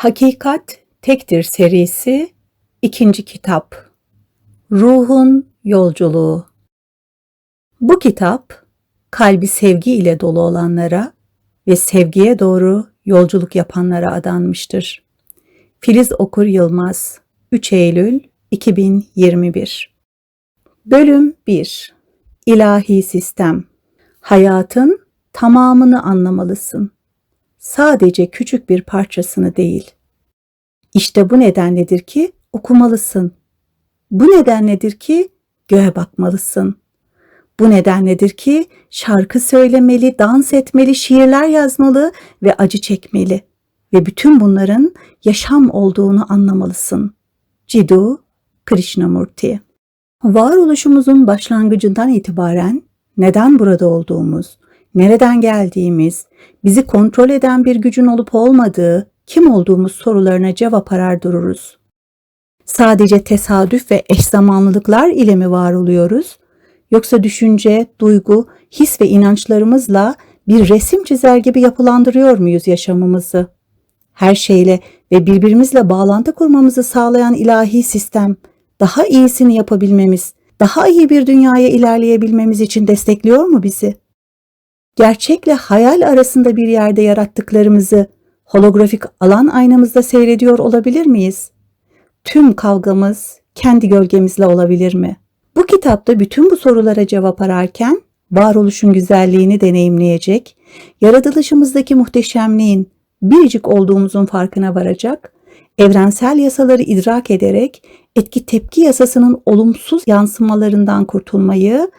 Hakikat Tektir serisi ikinci kitap. Ruhun Yolculuğu. Bu kitap kalbi sevgi ile dolu olanlara ve sevgiye doğru yolculuk yapanlara adanmıştır. Filiz Okur Yılmaz 3 Eylül 2021 Bölüm 1 İlahi Sistem. Hayatın tamamını anlamalısın sadece küçük bir parçasını değil. İşte bu nedenledir ki okumalısın. Bu nedenledir ki göğe bakmalısın. Bu nedenledir ki şarkı söylemeli, dans etmeli, şiirler yazmalı ve acı çekmeli ve bütün bunların yaşam olduğunu anlamalısın. Cidu Krishnamurti Varoluşumuzun başlangıcından itibaren neden burada olduğumuz, nereden geldiğimiz, bizi kontrol eden bir gücün olup olmadığı, kim olduğumuz sorularına cevap arar dururuz. Sadece tesadüf ve eş zamanlılıklar ile mi var oluyoruz? Yoksa düşünce, duygu, his ve inançlarımızla bir resim çizer gibi yapılandırıyor muyuz yaşamımızı? Her şeyle ve birbirimizle bağlantı kurmamızı sağlayan ilahi sistem, daha iyisini yapabilmemiz, daha iyi bir dünyaya ilerleyebilmemiz için destekliyor mu bizi? Gerçekle hayal arasında bir yerde yarattıklarımızı holografik alan aynamızda seyrediyor olabilir miyiz? Tüm kavgamız kendi gölgemizle olabilir mi? Bu kitapta bütün bu sorulara cevap ararken varoluşun güzelliğini deneyimleyecek, yaratılışımızdaki muhteşemliğin biricik olduğumuzun farkına varacak, evrensel yasaları idrak ederek etki tepki yasasının olumsuz yansımalarından kurtulmayı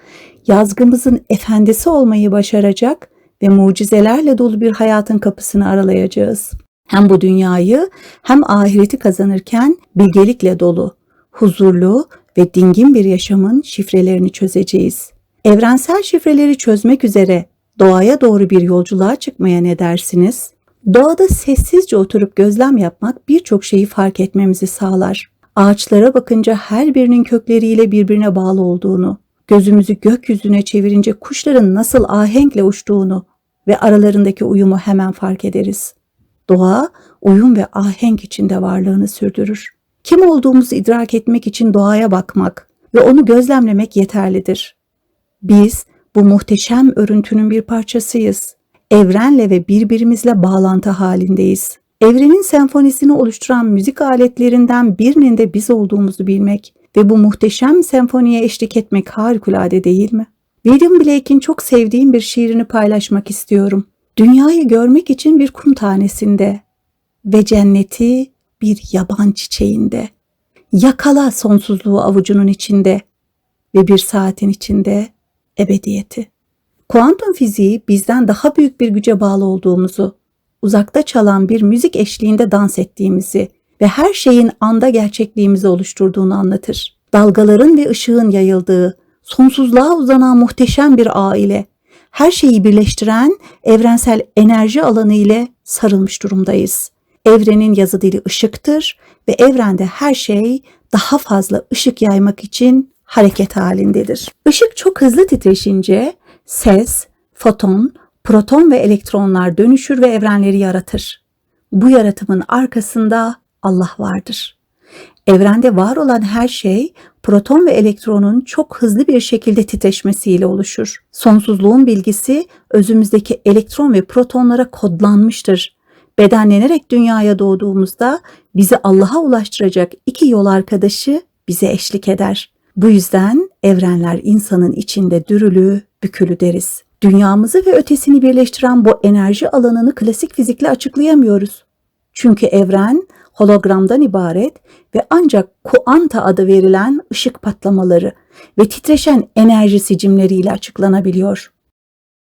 yazgımızın efendisi olmayı başaracak ve mucizelerle dolu bir hayatın kapısını aralayacağız. Hem bu dünyayı hem ahireti kazanırken bilgelikle dolu, huzurlu ve dingin bir yaşamın şifrelerini çözeceğiz. Evrensel şifreleri çözmek üzere doğaya doğru bir yolculuğa çıkmaya ne dersiniz? Doğada sessizce oturup gözlem yapmak birçok şeyi fark etmemizi sağlar. Ağaçlara bakınca her birinin kökleriyle birbirine bağlı olduğunu, Gözümüzü gökyüzüne çevirince kuşların nasıl ahenkle uçtuğunu ve aralarındaki uyumu hemen fark ederiz. Doğa uyum ve ahenk içinde varlığını sürdürür. Kim olduğumuzu idrak etmek için doğaya bakmak ve onu gözlemlemek yeterlidir. Biz bu muhteşem örüntünün bir parçasıyız. Evrenle ve birbirimizle bağlantı halindeyiz. Evrenin senfonisini oluşturan müzik aletlerinden birinin de biz olduğumuzu bilmek ve bu muhteşem senfoniye eşlik etmek harikulade değil mi? William Blake'in çok sevdiğim bir şiirini paylaşmak istiyorum. Dünyayı görmek için bir kum tanesinde ve cenneti bir yaban çiçeğinde. Yakala sonsuzluğu avucunun içinde ve bir saatin içinde ebediyeti. Kuantum fiziği bizden daha büyük bir güce bağlı olduğumuzu, uzakta çalan bir müzik eşliğinde dans ettiğimizi, ve her şeyin anda gerçekliğimizi oluşturduğunu anlatır. Dalgaların ve ışığın yayıldığı, sonsuzluğa uzanan muhteşem bir aile, her şeyi birleştiren evrensel enerji alanı ile sarılmış durumdayız. Evrenin yazı dili ışıktır ve evrende her şey daha fazla ışık yaymak için hareket halindedir. Işık çok hızlı titreşince ses, foton, proton ve elektronlar dönüşür ve evrenleri yaratır. Bu yaratımın arkasında Allah vardır. Evrende var olan her şey proton ve elektronun çok hızlı bir şekilde titreşmesiyle oluşur. Sonsuzluğun bilgisi özümüzdeki elektron ve protonlara kodlanmıştır. Bedenlenerek dünyaya doğduğumuzda bizi Allah'a ulaştıracak iki yol arkadaşı bize eşlik eder. Bu yüzden evrenler insanın içinde dürülü, bükülü deriz. Dünyamızı ve ötesini birleştiren bu enerji alanını klasik fizikle açıklayamıyoruz. Çünkü evren hologramdan ibaret ve ancak kuanta adı verilen ışık patlamaları ve titreşen enerji sicimleriyle açıklanabiliyor.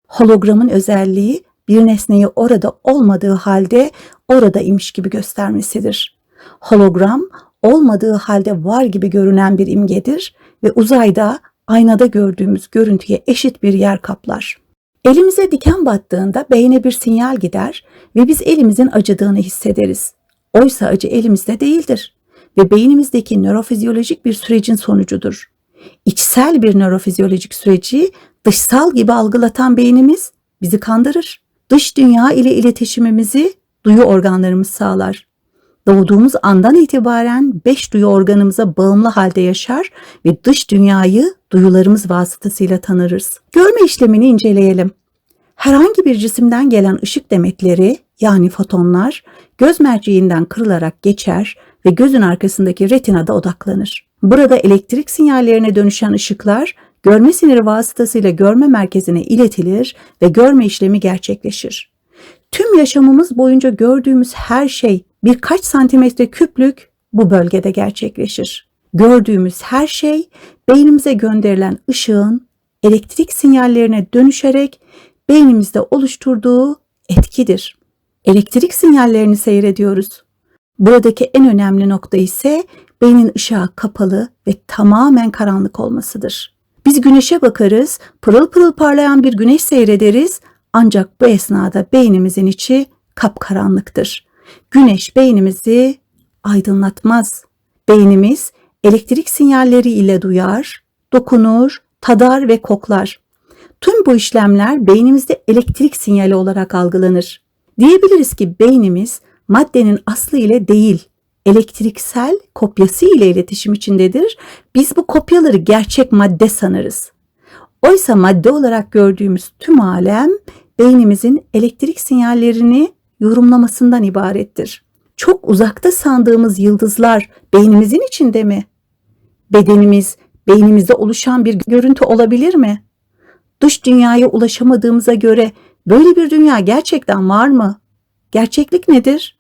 Hologramın özelliği bir nesneyi orada olmadığı halde orada imiş gibi göstermesidir. Hologram olmadığı halde var gibi görünen bir imgedir ve uzayda aynada gördüğümüz görüntüye eşit bir yer kaplar. Elimize diken battığında beyne bir sinyal gider ve biz elimizin acıdığını hissederiz. Oysa acı elimizde değildir ve beynimizdeki nörofizyolojik bir sürecin sonucudur. İçsel bir nörofizyolojik süreci dışsal gibi algılatan beynimiz bizi kandırır. Dış dünya ile iletişimimizi duyu organlarımız sağlar. Doğduğumuz andan itibaren beş duyu organımıza bağımlı halde yaşar ve dış dünyayı duyularımız vasıtasıyla tanırız. Görme işlemini inceleyelim. Herhangi bir cisimden gelen ışık demetleri yani fotonlar göz merceğinden kırılarak geçer ve gözün arkasındaki retinada odaklanır. Burada elektrik sinyallerine dönüşen ışıklar görme siniri vasıtasıyla görme merkezine iletilir ve görme işlemi gerçekleşir. Tüm yaşamımız boyunca gördüğümüz her şey birkaç santimetre küplük bu bölgede gerçekleşir. Gördüğümüz her şey beynimize gönderilen ışığın elektrik sinyallerine dönüşerek beynimizde oluşturduğu etkidir. Elektrik sinyallerini seyrediyoruz. Buradaki en önemli nokta ise beynin ışığa kapalı ve tamamen karanlık olmasıdır. Biz güneşe bakarız, pırıl pırıl parlayan bir güneş seyrederiz ancak bu esnada beynimizin içi kapkaranlıktır. Güneş beynimizi aydınlatmaz. Beynimiz elektrik sinyalleri ile duyar, dokunur, tadar ve koklar. Tüm bu işlemler beynimizde elektrik sinyali olarak algılanır. Diyebiliriz ki beynimiz maddenin aslı ile değil, elektriksel kopyası ile iletişim içindedir. Biz bu kopyaları gerçek madde sanırız. Oysa madde olarak gördüğümüz tüm alem beynimizin elektrik sinyallerini yorumlamasından ibarettir. Çok uzakta sandığımız yıldızlar beynimizin içinde mi? Bedenimiz beynimizde oluşan bir görüntü olabilir mi? Dış dünyaya ulaşamadığımıza göre böyle bir dünya gerçekten var mı? Gerçeklik nedir?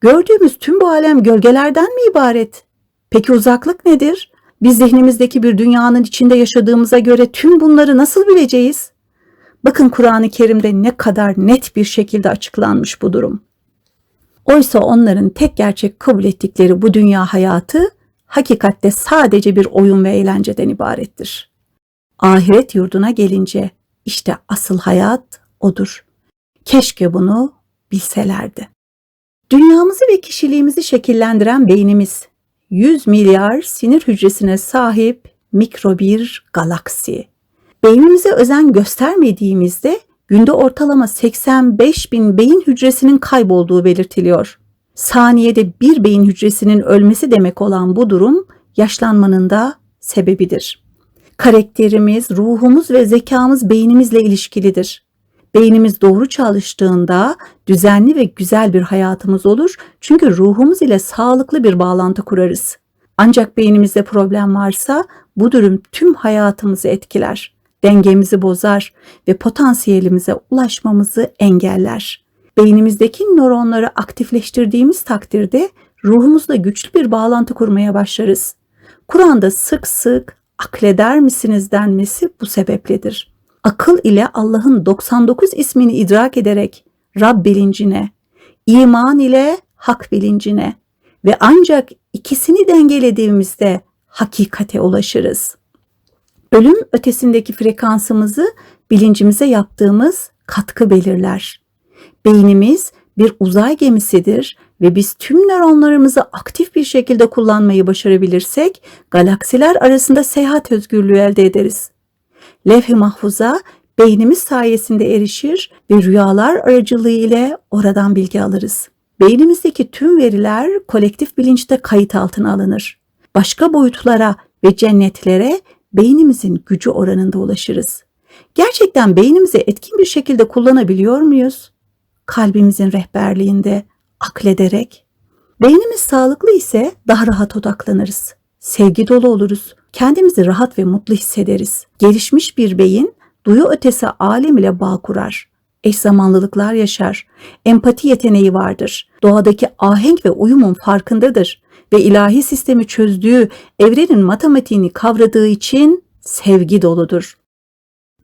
Gördüğümüz tüm bu alem gölgelerden mi ibaret? Peki uzaklık nedir? Biz zihnimizdeki bir dünyanın içinde yaşadığımıza göre tüm bunları nasıl bileceğiz? Bakın Kur'an-ı Kerim'de ne kadar net bir şekilde açıklanmış bu durum. Oysa onların tek gerçek kabul ettikleri bu dünya hayatı hakikatte sadece bir oyun ve eğlenceden ibarettir. Ahiret yurduna gelince işte asıl hayat odur. Keşke bunu bilselerdi. Dünyamızı ve kişiliğimizi şekillendiren beynimiz 100 milyar sinir hücresine sahip mikro bir galaksi. Beynimize özen göstermediğimizde günde ortalama 85 bin beyin hücresinin kaybolduğu belirtiliyor. Saniyede bir beyin hücresinin ölmesi demek olan bu durum yaşlanmanın da sebebidir. Karakterimiz, ruhumuz ve zekamız beynimizle ilişkilidir. Beynimiz doğru çalıştığında düzenli ve güzel bir hayatımız olur çünkü ruhumuz ile sağlıklı bir bağlantı kurarız. Ancak beynimizde problem varsa bu durum tüm hayatımızı etkiler dengemizi bozar ve potansiyelimize ulaşmamızı engeller. Beynimizdeki nöronları aktifleştirdiğimiz takdirde ruhumuzla güçlü bir bağlantı kurmaya başlarız. Kur'an'da sık sık akleder misiniz denmesi bu sebepledir. Akıl ile Allah'ın 99 ismini idrak ederek Rab bilincine, iman ile hak bilincine ve ancak ikisini dengelediğimizde hakikate ulaşırız ölüm ötesindeki frekansımızı bilincimize yaptığımız katkı belirler. Beynimiz bir uzay gemisidir ve biz tüm nöronlarımızı aktif bir şekilde kullanmayı başarabilirsek galaksiler arasında seyahat özgürlüğü elde ederiz. Levh-i mahfuza beynimiz sayesinde erişir ve rüyalar aracılığı ile oradan bilgi alırız. Beynimizdeki tüm veriler kolektif bilinçte kayıt altına alınır. Başka boyutlara ve cennetlere beynimizin gücü oranında ulaşırız. Gerçekten beynimizi etkin bir şekilde kullanabiliyor muyuz? Kalbimizin rehberliğinde aklederek. Beynimiz sağlıklı ise daha rahat odaklanırız. Sevgi dolu oluruz. Kendimizi rahat ve mutlu hissederiz. Gelişmiş bir beyin duyu ötesi alem ile bağ kurar. Eş zamanlılıklar yaşar. Empati yeteneği vardır. Doğadaki ahenk ve uyumun farkındadır ve ilahi sistemi çözdüğü, evrenin matematiğini kavradığı için sevgi doludur.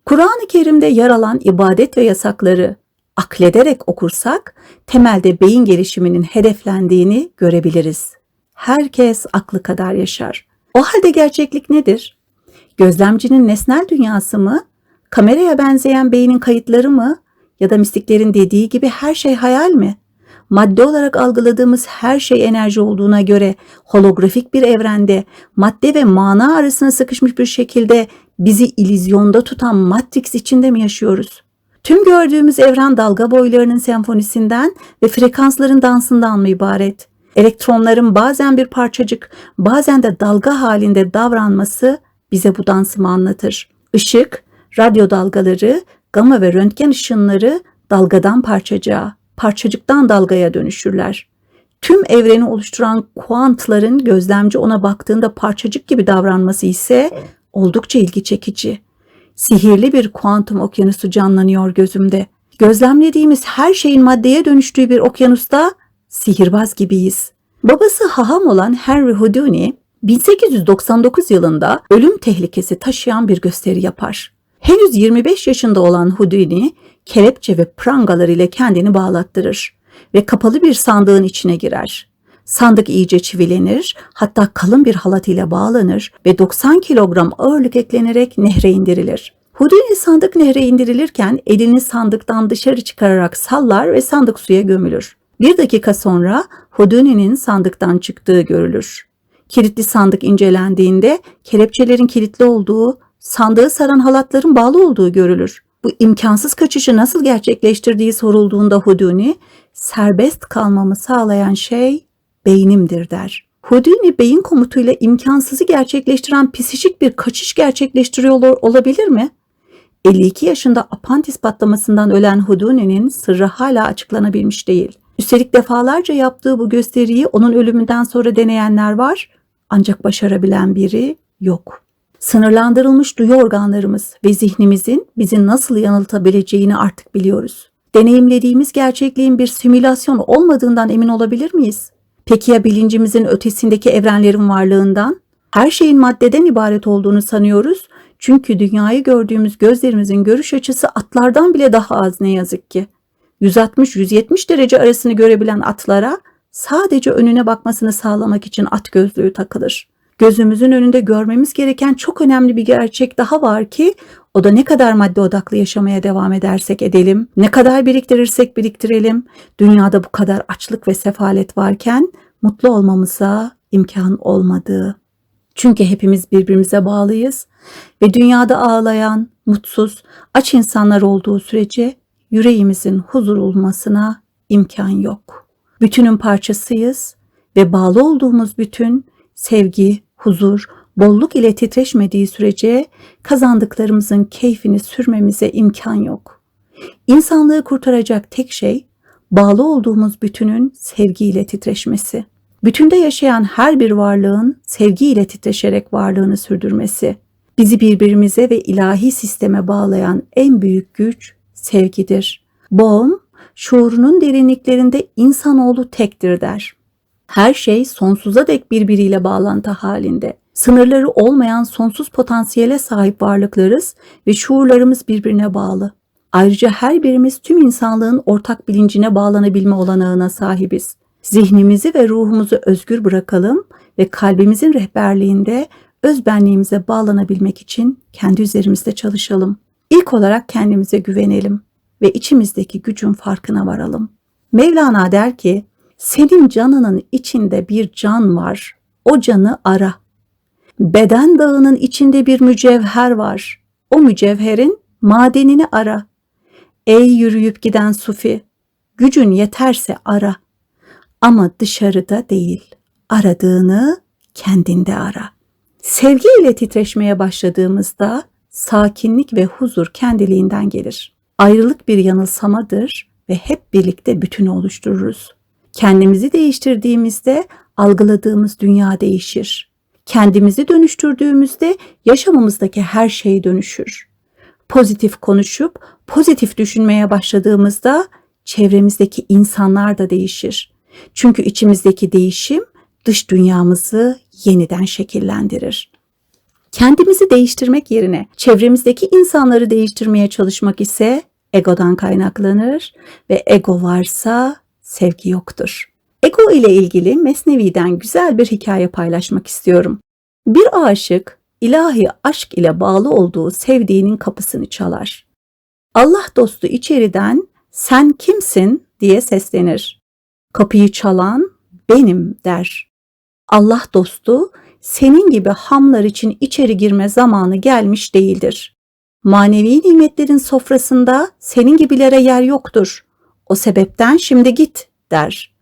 Kur'an-ı Kerim'de yer alan ibadet ve yasakları aklederek okursak temelde beyin gelişiminin hedeflendiğini görebiliriz. Herkes aklı kadar yaşar. O halde gerçeklik nedir? Gözlemcinin nesnel dünyası mı? Kameraya benzeyen beynin kayıtları mı? Ya da mistiklerin dediği gibi her şey hayal mi? madde olarak algıladığımız her şey enerji olduğuna göre holografik bir evrende madde ve mana arasına sıkışmış bir şekilde bizi ilizyonda tutan Matrix içinde mi yaşıyoruz? Tüm gördüğümüz evren dalga boylarının senfonisinden ve frekansların dansından mı ibaret? Elektronların bazen bir parçacık, bazen de dalga halinde davranması bize bu dansımı anlatır. Işık, radyo dalgaları, gama ve röntgen ışınları dalgadan parçacığa, parçacıktan dalgaya dönüşürler. Tüm evreni oluşturan kuantların gözlemci ona baktığında parçacık gibi davranması ise oldukça ilgi çekici. Sihirli bir kuantum okyanusu canlanıyor gözümde. Gözlemlediğimiz her şeyin maddeye dönüştüğü bir okyanusta sihirbaz gibiyiz. Babası haham olan Henry Houdini 1899 yılında ölüm tehlikesi taşıyan bir gösteri yapar. Henüz 25 yaşında olan Houdini kelepçe ve prangalar ile kendini bağlattırır ve kapalı bir sandığın içine girer. Sandık iyice çivilenir, hatta kalın bir halat ile bağlanır ve 90 kilogram ağırlık eklenerek nehre indirilir. Houdini sandık nehre indirilirken elini sandıktan dışarı çıkararak sallar ve sandık suya gömülür. Bir dakika sonra Houdini'nin sandıktan çıktığı görülür. Kilitli sandık incelendiğinde kelepçelerin kilitli olduğu, sandığı saran halatların bağlı olduğu görülür. Bu imkansız kaçışı nasıl gerçekleştirdiği sorulduğunda Houdini, serbest kalmamı sağlayan şey beynimdir der. Houdini beyin komutuyla imkansızı gerçekleştiren psişik bir kaçış gerçekleştiriyor olabilir mi? 52 yaşında apantis patlamasından ölen Houdini'nin sırrı hala açıklanabilmiş değil. Üstelik defalarca yaptığı bu gösteriyi onun ölümünden sonra deneyenler var ancak başarabilen biri yok. Sınırlandırılmış duyu organlarımız ve zihnimizin bizi nasıl yanıltabileceğini artık biliyoruz. Deneyimlediğimiz gerçekliğin bir simülasyon olmadığından emin olabilir miyiz? Peki ya bilincimizin ötesindeki evrenlerin varlığından? Her şeyin maddeden ibaret olduğunu sanıyoruz. Çünkü dünyayı gördüğümüz gözlerimizin görüş açısı atlardan bile daha az ne yazık ki. 160-170 derece arasını görebilen atlara sadece önüne bakmasını sağlamak için at gözlüğü takılır. Gözümüzün önünde görmemiz gereken çok önemli bir gerçek daha var ki o da ne kadar madde odaklı yaşamaya devam edersek edelim, ne kadar biriktirirsek biriktirelim, dünyada bu kadar açlık ve sefalet varken mutlu olmamıza imkan olmadığı. Çünkü hepimiz birbirimize bağlıyız ve dünyada ağlayan, mutsuz, aç insanlar olduğu sürece yüreğimizin huzur olmasına imkan yok. Bütünün parçasıyız ve bağlı olduğumuz bütün sevgi, huzur, bolluk ile titreşmediği sürece kazandıklarımızın keyfini sürmemize imkan yok. İnsanlığı kurtaracak tek şey bağlı olduğumuz bütünün sevgiyle titreşmesi. Bütünde yaşayan her bir varlığın sevgiyle titreşerek varlığını sürdürmesi. Bizi birbirimize ve ilahi sisteme bağlayan en büyük güç sevgidir. Bohm, şuurunun derinliklerinde insanoğlu tektir der. Her şey sonsuza dek birbiriyle bağlantı halinde. Sınırları olmayan sonsuz potansiyele sahip varlıklarız ve şuurlarımız birbirine bağlı. Ayrıca her birimiz tüm insanlığın ortak bilincine bağlanabilme olanağına sahibiz. Zihnimizi ve ruhumuzu özgür bırakalım ve kalbimizin rehberliğinde öz benliğimize bağlanabilmek için kendi üzerimizde çalışalım. İlk olarak kendimize güvenelim ve içimizdeki gücün farkına varalım. Mevlana der ki, senin canının içinde bir can var. O canı ara. Beden dağının içinde bir mücevher var. O mücevherin madenini ara. Ey yürüyüp giden sufi, gücün yeterse ara. Ama dışarıda değil, aradığını kendinde ara. Sevgi ile titreşmeye başladığımızda sakinlik ve huzur kendiliğinden gelir. Ayrılık bir yanılsamadır ve hep birlikte bütünü oluştururuz. Kendimizi değiştirdiğimizde algıladığımız dünya değişir. Kendimizi dönüştürdüğümüzde yaşamımızdaki her şey dönüşür. Pozitif konuşup pozitif düşünmeye başladığımızda çevremizdeki insanlar da değişir. Çünkü içimizdeki değişim dış dünyamızı yeniden şekillendirir. Kendimizi değiştirmek yerine çevremizdeki insanları değiştirmeye çalışmak ise egodan kaynaklanır ve ego varsa sevgi yoktur. Ego ile ilgili Mesnevi'den güzel bir hikaye paylaşmak istiyorum. Bir aşık ilahi aşk ile bağlı olduğu sevdiğinin kapısını çalar. Allah dostu içeriden sen kimsin diye seslenir. Kapıyı çalan benim der. Allah dostu senin gibi hamlar için içeri girme zamanı gelmiş değildir. Manevi nimetlerin sofrasında senin gibilere yer yoktur. O sebepten şimdi git der.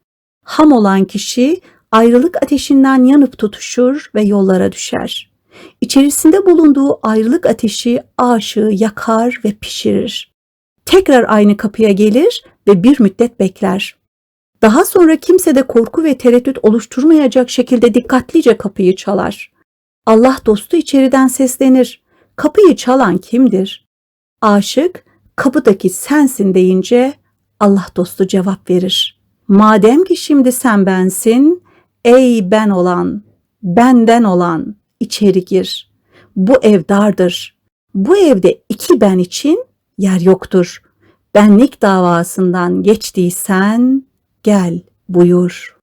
Ham olan kişi ayrılık ateşinden yanıp tutuşur ve yollara düşer. İçerisinde bulunduğu ayrılık ateşi aşığı yakar ve pişirir. Tekrar aynı kapıya gelir ve bir müddet bekler. Daha sonra kimse de korku ve tereddüt oluşturmayacak şekilde dikkatlice kapıyı çalar. Allah dostu içeriden seslenir. Kapıyı çalan kimdir? Aşık, kapıdaki sensin deyince Allah dostu cevap verir. Madem ki şimdi sen bensin, ey ben olan, benden olan içeri gir. Bu ev dardır. Bu evde iki ben için yer yoktur. Benlik davasından geçtiysen gel buyur.